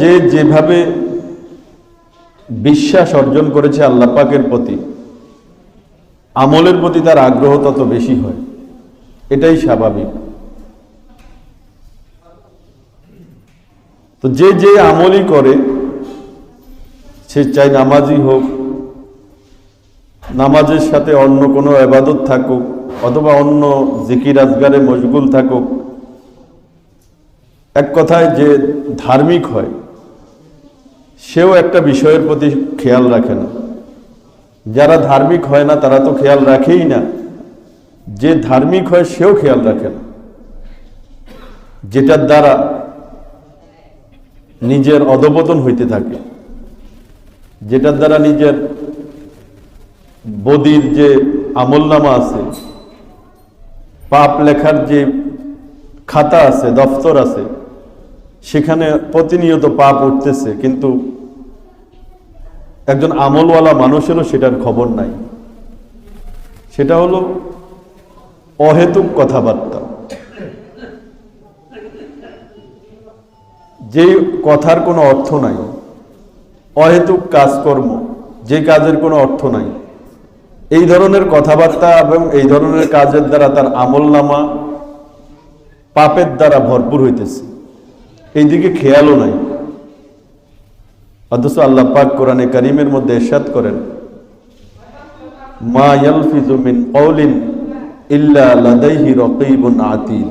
যে যেভাবে বিশ্বাস অর্জন করেছে আল্লাহ পাকের প্রতি, আমলের প্রতি তার আগ্রহ তত বেশি হয়। এটাই স্বাভাবিক। তো যে যে আমলই করে, সে চাই নামাজই হোক, নামাজের সাথে অন্য কোনো আবাদত থাকুক, অথবা অন্য জিকির আজগারে মশগুল থাকুক এক কথায় যে ধার্মিক হয়, সেও একটা বিষয়ের প্রতি খেয়াল রাখে না। যারা ধার্মিক হয় না, তারা তো খেয়াল রাখেই না। যে ধার্মিক হয়, সেও খেয়াল রাখে না। যেটার দ্বারা নিজের অধপতন হইতে থাকে। যেটার দ্বারা নিজের বদির যে আমলনামা আছে, পাপ লেখার যে খাতা আছে, দফতর আছে সেখানে প্রতিনিয়ত পাপ উঠতেছে, কিন্তু একজন আমলওয়ালা মানুষেরও সেটার খবর নাই। সেটা হলো অহেতুক কথাবার্তা। যে কথার কোনো অর্থ নাই, অহেতুক কাজকর্ম, যে কাজের কোনো অর্থ নাই। এই ধরনের কথাবার্তা এবং এই ধরনের কাজের দ্বারা তার আমলনামা পাপের দ্বারা ভরপুর হইতেছে। এই দিকে খেয়ালও নাই। অথচ আল্লাহ পাক কোরআনে করিমের মধ্যে এরশাদ করেন, মা ইয়ালফিজু মিন কওলিন ইল্লা লাদাইহি রাকীবুন আতীদ।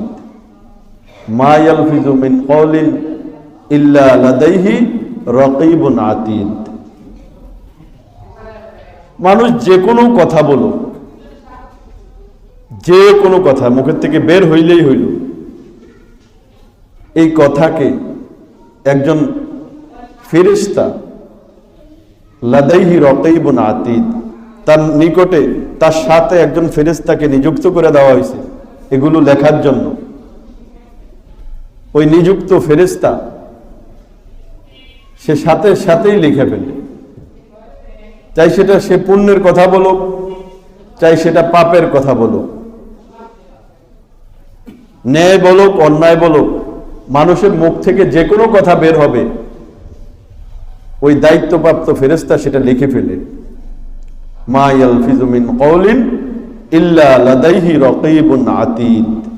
মা ইয়ালফিজু মিন কওলিন ইল্লা লাদাইহি রাকীবুন আতীদ। মানুষ যে কোনো কথা বলো যে কোনো কথা মুখের থেকে বের হইলেই হইল। এই কথাকে একজন ফেরিস্তা লাদাইহি রকইবুন আতিদ, তার নিকটে, তার সাথে একজন ফেরিস্তাকে নিযুক্ত করে দেওয়া হয়েছে এগুলো লেখার জন্য। ওই নিযুক্ত ফেরিস্তা সে সাথে সাথেই লিখে ফেলে। চাই সেটা সে পুণ্যের কথা বলো চাই সেটা পাপের কথা বলো ন্যায় বলুক, অন্যায় বলুক মানুষের মুখ থেকে যে কোনো কথা বের হবে। ওই দায়িত্বপ্রাপ্ত ফেরেস্তা সেটা লিখে ফেলে। মা ইয়াল ফিজুমিন কওলিন ইল্লা লাদাইহি রকিবুন আতীদ।